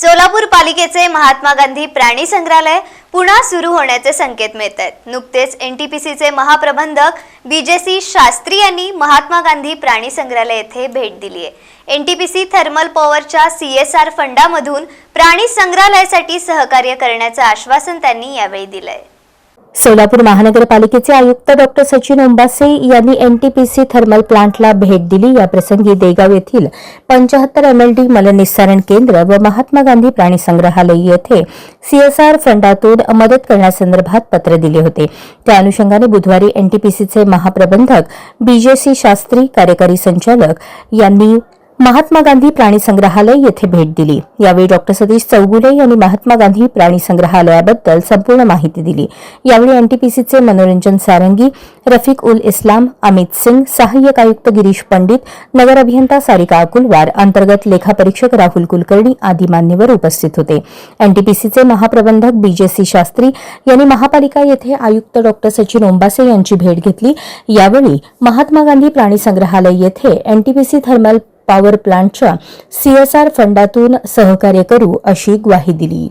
सोलापूर पालिकेचे महात्मा गांधी प्राणी संग्रहालय पुन्हा सुरू होण्याचे संकेत मिळत आहेत. नुकतेच एनटीपीसीचे महाप्रबंधक बीजेसी शास्त्री यांनी महात्मा गांधी प्राणी संग्रहालय येथे भेट दिली आहे. एनटीपीसी थर्मल पॉवरच्या सीएसआर फंडामधून प्राणी संग्रहालयासाठी सहकार्य करण्याचं आश्वासन त्यांनी यावेळी दिलंय. सोलापूर महानगरपालिकेचे आयुक्त डॉक्टर सचिन ओंबासे यांनी एनटीपीसी थर्मल प्लांटला भेट दिली. या प्रसंगी देगाव येथील पंचाहत्तर एमएलडी मलनिस्सारण केंद्र व महात्मा गांधी प्राणी संग्रहालय येथे सीएसआर फंडातून मदत करण्यासंदर्भात पत्र दिले होते. त्या अनुषंगाने बुधवारी एनटीपीसीचे महाप्रबंधक बीजेसी शास्त्री कार्यकारी संचालक यांनी महात्मा गांधी प्राणी संग्रहालय येथे भेट दिली. यावेळी डॉक्टर सतीश चौगुले यांनी महात्मा गांधी प्राणी संग्रहालयाबद्दल संपूर्ण माहिती दिली. यावेळी एनटीपीसीचे मनोरंजन सारंगी रफिक उल इस्लाम अमित सिंग सहाय्यक आयुक्त गिरीश पंडित नगर अभियंता सारिका अकुलवार अंतर्गत लेखापरीक्षक राहुल कुलकर्णी आदी मान्यवर उपस्थित होते. एनटीपीसीचे महाप्रबंधक बीजेसी शास्त्री यांनी महापालिका येथे आयुक्त डॉक्टर सचिन ओंबासे यांची भेट घेतली. यावेळी महात्मा गांधी प्राणी संग्रहालय येथे एनटीपीसी थर्मल पॉवर प्लांटच्या सीएसआर फंडातून सहकार्य करू अशी ग्वाही दिली.